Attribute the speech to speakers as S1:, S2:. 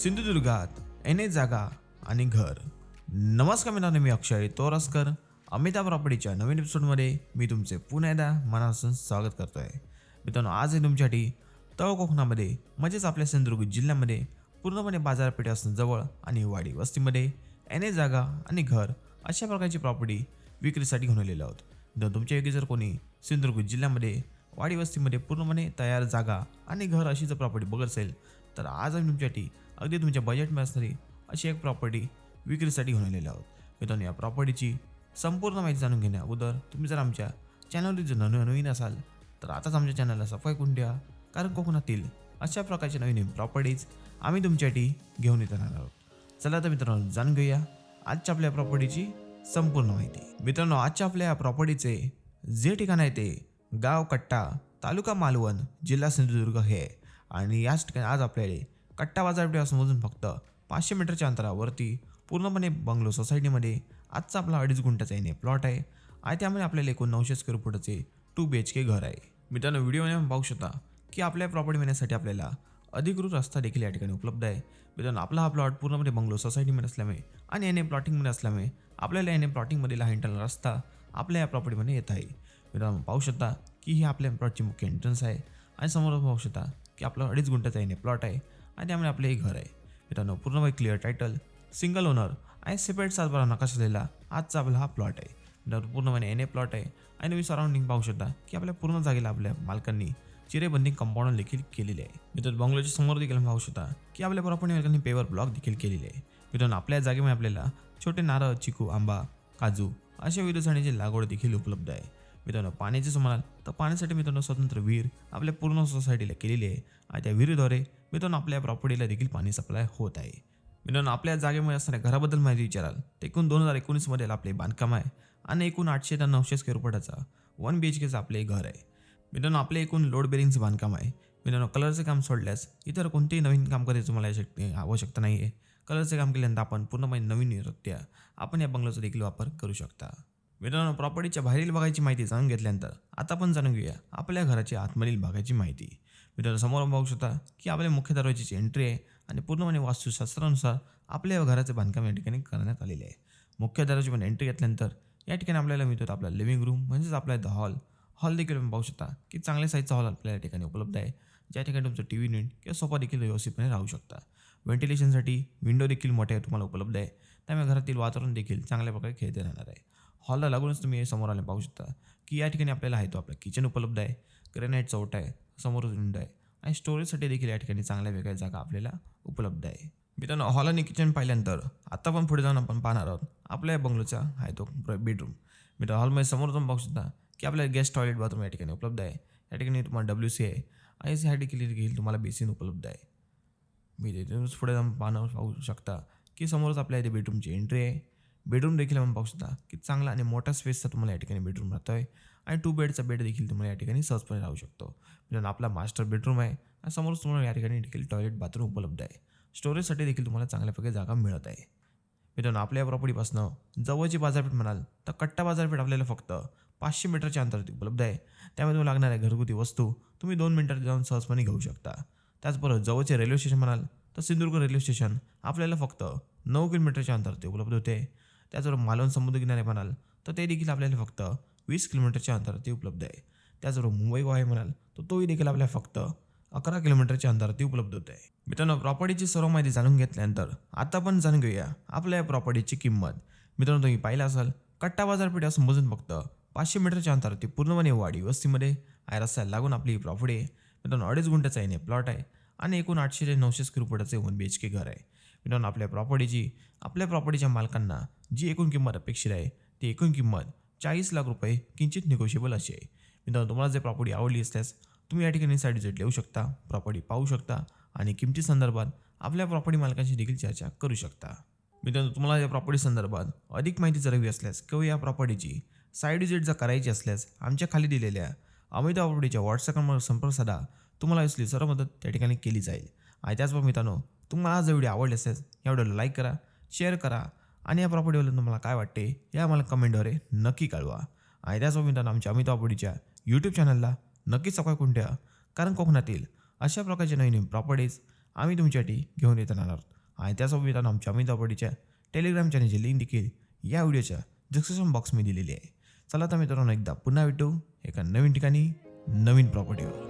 S1: सिंधुदुर्गात एने जागा आणि घर. नमस्कार मित्रांनो मी अक्षय तोरसकर. अमिता प्रॉपर्टीच्या नवीन एपिसोडमध्ये मी तुमचे पुन्हा एकदा मनापासून स्वागत करतोय. मित्रांनो आज आहे तुमच्यासाठी तळ कोकणामध्ये म्हणजेच आपल्या सिंधुदुर्ग जिल्ह्यामध्ये पूर्णपणे बाजारपेठे असून जवळ आणि वाडी वस्तीमध्ये एने जागा आणि घर अशा प्रकारची प्रॉपर्टी विक्रीसाठी घेऊन आलेलो आहोत. मित्रांनो तुमच्यापैकी जर कोणी सिंधुदुर्ग जिल्ह्यामध्ये वाडी वस्तीमध्ये पूर्णपणे तयार जागा आणि घर अशी जर प्रॉपर्टी बघत असेल तर आज आम्ही तुमच्यासाठी अगदी तुमच्या बजेटमध्ये असणारी अशी एक प्रॉपर्टी विक्रीसाठी घेऊन आलेली आहोत. मित्रांनो या प्रॉपर्टीची संपूर्ण माहिती जाणून घेण्या अगोदर तुम्ही जर आमच्या चॅनलवर जर नवीन नवीन असाल तर आताच आमच्या चॅनलला सफाई करून द्या. कारण कोकणातील अशा प्रकारच्या नवीन नवीन प्रॉपर्टीज आम्ही तुमच्यासाठी घेऊन येत राहणार आहोत. चला तर मित्रांनो जाणून घेऊया आजच्या आपल्या प्रॉपर्टीची संपूर्ण माहिती. मित्रांनो आजच्या आपल्या या प्रॉपर्टीचे जे ठिकाण आहे ते गाव कट्टा तालुका मालवण जिल्हा सिंधुदुर्ग हे आणि याच ठिकाणी आज आपल्याला कट्टा बाजारपेठेपासून मोजून फक्त पाचशे मीटरच्या अंतरावरती पूर्णपणे बंगलो सोसायटीमध्ये आजचा आपला अडीच गुंठाचा येणे प्लॉट आहे. आणि त्यामध्ये आपल्याला एकूण नऊशे स्क्वेअर फुटाचे टू बी एच के घर आहे. मित्रांनो व्हिडिओमध्ये आपण पाहू शकता की आपल्या प्रॉपर्टी मिळण्यासाठी आपल्याला अधिकृत रस्ता देखील या ठिकाणी उपलब्ध आहे. मित्रांनो आपला हा प्लॉट पूर्णपणे बंगलो सोसायटीमध्ये असल्यामुळे आणि एन ए प्लॉटिंगमध्ये असल्यामुळे आपल्याला एन ए प्लॉटिंगमधील हा इंटरनल रस्ता आपल्या या प्रॉपर्टीमध्ये येत आहे. मित्रांनो पाहू शकता की ही आपल्या प्लॉटची मुख्य एंट्रन्स आहे. आणि समोर पाहू शकता की आपला अडीच गुंठाचा एन ए प्लॉट आहे. आणि त्यामुळे आपलं हे घर आहे. मित्रांनो पूर्णपणे क्लिअर टायटल सिंगल ओनर आणि सेपरेट सातबारा नकाश असलेला आजचा आपला हा प्लॉट आहे. मित्रांनो पूर्णपणे एन ए प्लॉट आहे. आणि तुम्ही सराउंडिंग पाहू शकता की आपल्या पूर्ण जागेला आपल्या मालकांनी चिरेबंदी कंपाऊंड देखील केलेले आहे. मित्रांनो बंगलोच्या समोर देखील पाहू शकता की आपल्या प्रॉपर्टी मालकांनी पेवर ब्लॉक देखील केलेले आहे. मित्रांनो आपल्या जागेमध्ये आपल्याला छोटे नारळ चिकू आंबा काजू अशा विविध झाडांची लागवड देखील उपलब्ध आहे. मित्रांनो पाण्याचे म्हणाल तर पाण्यासाठी मित्रांनो स्वतंत्र विहीर आपल्या पूर्ण सोसायटीला केलेली आहे. आणि त्या विहिरीद्वारे मित्रांनो आपल्या प्रॉपर्टीला देखील पाणी सप्लाय होत आहे. मित्रांनो आपल्या जागेमध्ये असणाऱ्या घराबद्दल माहिती विचाराल तर एकूण दोन हजार एकोणीसमध्ये आपले बांधकाम आहे आणि एकूण आठशे ते नऊशे स्क्वेअर फुटाचा वन बी एच केचं आपले घर आहे. मित्रांनो आपले एकूण लोड बेरिंगचं बांधकाम आहे. मित्रांनो कलरचं काम सोडल्यास इतर कोणतेही नवीन काम करायचं तुम्हाला यासाठी आवश्यकता नाही आहे कलरचं काम केल्यानंतर आपण पूर्णपणे नवीन नृत्य आपण या बंगल्याचा देखील वापर करू शकता. मित्रांनो प्रॉपर्टीच्या बाहेरील भागाची माहिती जाणून घेतल्यानंतर आता पण जाणून घेऊया आपल्या घराच्या आतमधील भागाची माहिती. मित्रांनो समोर पाहू शकता की आपल्या मुख्य दरवाजाची एंट्री आहे आणि पूर्णपणे वास्तुशास्त्रानुसार आपल्या घराचे बांधकाम या ठिकाणी करण्यात आलेले आहे. मुख्य दरवाजी पण एंट्री घेतल्यानंतर या ठिकाणी आपल्याला मिळतो आपला लिव्हिंग रूम म्हणजेच आपला द हॉल हॉल देखील आपण पाहू शकता की चांगल्या साईजचा हॉल आपल्या या ठिकाणी उपलब्ध आहे. ज्या ठिकाणी तुमचं टी व्ही युनिट किंवा सोफा देखील व्यवस्थितपणे राहू शकता. व्हेंटिलेशनसाठी विंडो देखील मोठ्या तुम्हाला उपलब्ध आहे. त्यामुळे घरातील वातावरण देखील चांगल्या प्रकारे खेळते राहणार आहे. हॉलला लागूनच तुम्ही समोर आले पाहू शकता. की या ठिकाणी आपल्याला आहे तो आपला किचन उपलब्ध आहे ग्रेनाईट चौट आहे समोरच विंडो आहे आणि स्टोरेजसाठी देखील या ठिकाणी चांगल्या वेगळ्या जागा आपल्याला उपलब्ध आहे. मित्रांनो हॉल आणि किचन पाहिल्यानंतर आता पण पुढे जाऊन आपण पाहणार आहोत आपल्या या बंगलोचा आहे तो बेडरूम मित्र हॉलमध्ये समोर जाऊन पाहू शकता की आपल्याला गेस्ट टॉयलेट बाथरूम या ठिकाणी उपलब्ध आहे. या ठिकाणी तुम्हाला डब्ल्यू सी आहे आणि ह्या ठिकाणी देखील तुम्हाला बेसिन उपलब्ध आहे. मी तिथूनच पुढे जाऊन पाहणं पाहू शकता की समोरच आपल्या इथे बेडरूमची एंट्री आहे. बेडरूम देखील आपण पाहू शकता. की चांगला आणि मोठा स्पेसचा तुम्हाला या ठिकाणी बेडरूम राहतो आहे आणि टू बेडचा बेड देखील तुम्हाला या ठिकाणी सहजपणे राहू शकतो. मित्रांनो आपला मास्टर बेडरूम आहे. आणि समोरच तुम्हाला या ठिकाणी देखील टॉयलेट बाथरूम उपलब्ध आहे. स्टोरेजसाठी देखील तुम्हाला चांगल्यापैकी जागा मिळत आहे. मित्रांनो आपल्या प्रॉपर्टीपासून जवळची बाजारपेठ म्हणाल तर कट्टा बाजारपेठ आपल्याला फक्त पाचशे मीटरच्या अंतरात उपलब्ध आहे. त्यामध्ये तुम्हाला लागणाऱ्या घरगुती वस्तू तुम्ही दोन मिनटात जाऊन सहजपणे घेऊ शकता. त्याचबरोबर जवळचे रेल्वे स्टेशन म्हणाल तर सिंधुदुर्ग रेल्वे स्टेशन आपल्याला फक्त नऊ किलोमीटरच्या अंतरात उपलब्ध होते. त्याचबरोबर मालवण समुद्रकिनारे म्हणाल तर ते देखील आपल्याला फक्त वीस किलोमीटरच्या अंतरावरती उपलब्ध आहे. त्याचबरोबर मुंबई गोवा म्हणाल तर तोही देखील आपल्याला फक्त अकरा किलोमीटरच्या अंतरावरती उपलब्ध होत आहे. मित्रांनो प्रॉपर्टीची सर्व माहिती जाणून घेतल्यानंतर आता पण जाणून घेऊया आपल्या या प्रॉपर्टीची किंमत. मित्रांनो तुम्ही पाहिलं असाल कट्टा बाजारपेठ असं मोजून फक्त पाचशे मीटरच्या अंतरावरती पूर्णपणे वाडी वस्तीमध्ये आहे रस्त्याला लागून आपली ही प्रॉपर्टी आहे. मित्रांनो अडीच गुंठ्याचा येणे प्लॉट आहे आणि एकूण आठशे ते नऊशे स्क्वेअर फुटाचे वन बी एच के घर आहे. मित्रांनो आपल्या प्रॉपर्टीची आपल्या प्रॉपर्टीच्या मालकांना जी एकूण किंमत अपेक्षित आहे ती एकूण किंमत चाळीस लाख रुपये किंचित निगोशिएबल अशी आहे. मित्रांनो तुम्हाला जर प्रॉपर्टी आवडली असल्यास तुम्ही या ठिकाणी साईड विजिट येऊ शकता प्रॉपर्टी पाहू शकता आणि किमती संदर्भात आपल्या प्रॉपर्टी मालकांशी देखील चर्चा करू शकता. मित्रांनो तुम्हाला या प्रॉपर्टी संदर्भात अधिक माहिती जर हवी असल्यास किंवा या प्रॉपर्टीची साईड विजिट जर करायची असल्यास आमच्या खाली दिलेल्या अमिता प्रॉपर्टीच्या व्हॉट्सअप नंबरवर संपर्क साधा. तुम्हाला असली सर्व मदत त्या ठिकाणी केली जाईल. आणि त्याचबरोबर मित्रांनो तुम्हाला आज व्हिडिओ आवडले असेल या व्हिडिओला लाईक करा शेअर करा आणि या प्रॉपर्टीबद्दल तुम्हाला काय वाटते हे आम्हाला कमेंटद्वारे नक्की कळवा. आणि त्याचबरोबर मित्रांनो आमच्या अमिता प्रॉपर्टीच्या यूट्यूब चॅनलला नक्कीच सबस्क्राईब करून ठेवा. कारण कोकणातील अशा प्रकारच्या नवीन नवीन प्रॉपर्टीज आम्ही तुमच्यासाठी घेऊन येत राहणार आहोत. आणि त्याचबरोबर मित्रांनो आमच्या अमित प्रॉपर्टीच्या टेलिग्राम चॅनलची लिंक देखील या व्हिडिओच्या डिस्क्रिप्शन बॉक्समध्ये दिलेली आहे. चला तर मित्रांनो एकदा पुन्हा भेटू एका नवीन ठिकाणी नवीन प्रॉपर्टीवर